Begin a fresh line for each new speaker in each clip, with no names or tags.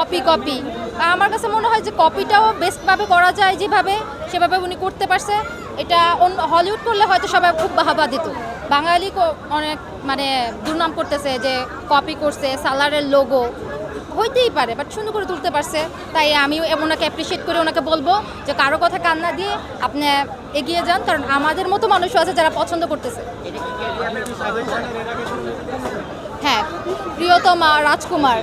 Copy copy আমার কাছে মনে হয় যে কপিটাও বেস্টভাবে করা যায় যেভাবে, সেভাবে উনি করতে পারছে। এটা অন্য হলিউড করলে হয়তো সবাই খুব বাহাবা দিত। বাঙালি অনেক মানে দুর্নাম করতেছে যে কপি করছে, সালারের লোগো হইতেই পারে বাট সুন্দর করে তুলতে পারছে। তাই আমি ওনাকে অ্যাপ্রিসিয়েট করে ওনাকে বলব যে কারও কথা কান্না দিয়ে আপনি এগিয়ে যান, কারণ আমাদের মতো মানুষও আছে যারা পছন্দ করতেছে। হ্যাঁ প্রিয়তমা রাজকুমার।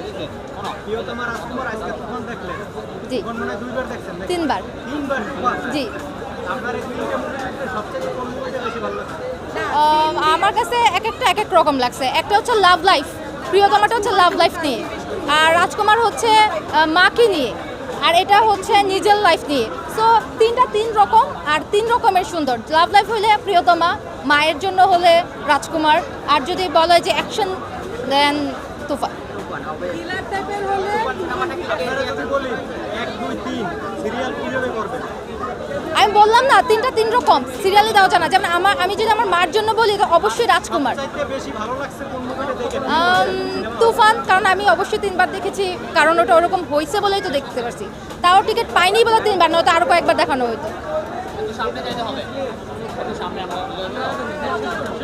জি? তিনবার। জি। আমার কাছে এক একটা এক এক রকম লাগছে। একটা হচ্ছে লাভ লাইফ প্রিয়তমাটা হচ্ছে লাভ লাইফ নিয়ে। আর রাজকুমার হচ্ছে মাকে নিয়ে। আর এটা হচ্ছে নিজের লাইফ নিয়ে। সো তিনটা তিন রকম আর তিন রকমের সুন্দর। লাভ লাইফ হলে প্রিয়তমা মায়ের জন্য হলে রাজকুমার। আর যদি বলা হয় যে অ্যাকশন দেন তুফা আমি বললাম না, তিনটা তিন রকম সিরিয়ালে দেওয়া জানা যেমন আমার, আমি যদি আমার মার জন্য বলি অবশ্যই রাজকুমার। তুফান, কারণ আমি অবশ্যই তিনবার দেখেছি, কারণ ওটা ওরকম হয়েছে বলেই তো দেখতে পারছি। তাও টিকিট পাইনি বলে তিনবার, নয়তো আরও কয়েকবার দেখানো হতো
নায়কের নাম বলেন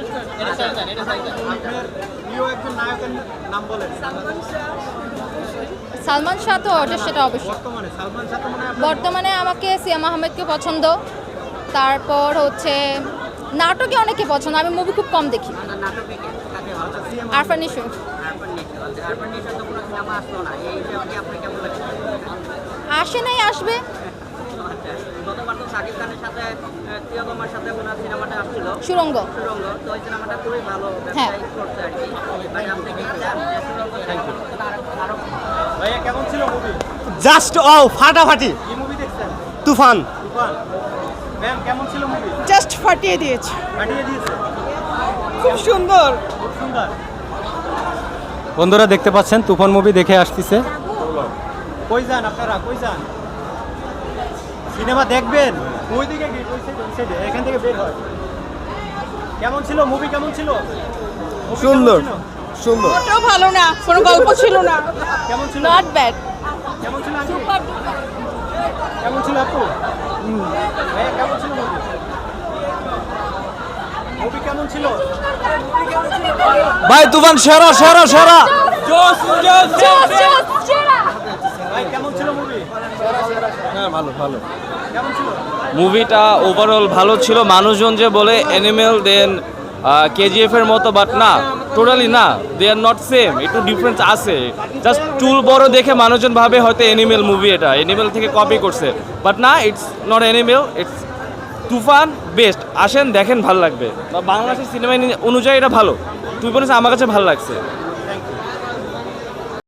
সালমান শাহ তো ওটা সেটা অবশ্যই।
বর্তমানে
আমাকে সিয়াম আহমেদকে পছন্দ। তারপর হচ্ছে নাটকে অনেকে পছন্দ আমি মুভি খুব কম দেখি। আরফান নিশো।
আচ্ছা, আরফান লাগছে?
আসে নাই আসবে।
সাথে প্রিয়তমার সাথে ওনার সিনেমাটা আসছিল।
সুরঙ্গ।
সুরঙ্গ। তো ওই সিনেমাটা খুবই ভালো
হ্যাঁ।
ব্যবসায়িক করছে আর কি। ভাই আপনি কি চান যে সুরঙ্গ আরো- আরও
ভাইয়া কেমন ছিল মুভি
জাস্ট ও ফাটাফাটি।
কি মুভি দেখছেন?
তুফান।
তুফান। ম্যাম কেমন ছিল মুভি
জাস্ট ফাটিয়ে দিয়েছে।
কাটিয়ে দিয়েছে?
খুব সুন্দর।
খুব সুন্দর।
বন্ধুরা দেখতে পাচ্ছেন তুফান মুভি দেখে আসতেছে।
কই যান আপনারা? কই যান? সিনেমা দেখবেন? ওই দিকে এখান থেকে বের হয়। কেমন ছিল? মুভি কেমন ছিল?
সুন্দর? সুন্দর।
ওটাও ভালো না কোনো গল্প ছিল না।
কেমন ছিল?
নট ব্যাড
কেমন ছিল কেমন ছিল আপু? কেমন ছিল মুভি মুভি কেমন ছিল?
ভাই তুফান সেরা সেরা সেরা।
কেমন ছিল মুভি
হ্যাঁ ভালো ভালো।
মুভিটা ওভারঅল ভালো ছিল। মানুষজন যে বলে অ্যানিমেল দেন কেজিএফ এর মতো বাট না টোটালি না দে আর নট সেম একটু ডিফারেন্স আছে। জাস্ট টুল বড় দেখে মানুষজন ভাবে হয়তো অ্যানিমেল মুভি এটা। অ্যানিমেল থেকে কপি করছে। বাট না it's not animal it's Toofan best আসেন দেখেন ভালো লাগবে। বাংলাদেশের সিনেমা অনুযায়ী এটা ভালো। তুই বলেছিস আমার কাছে ভালো লাগছে।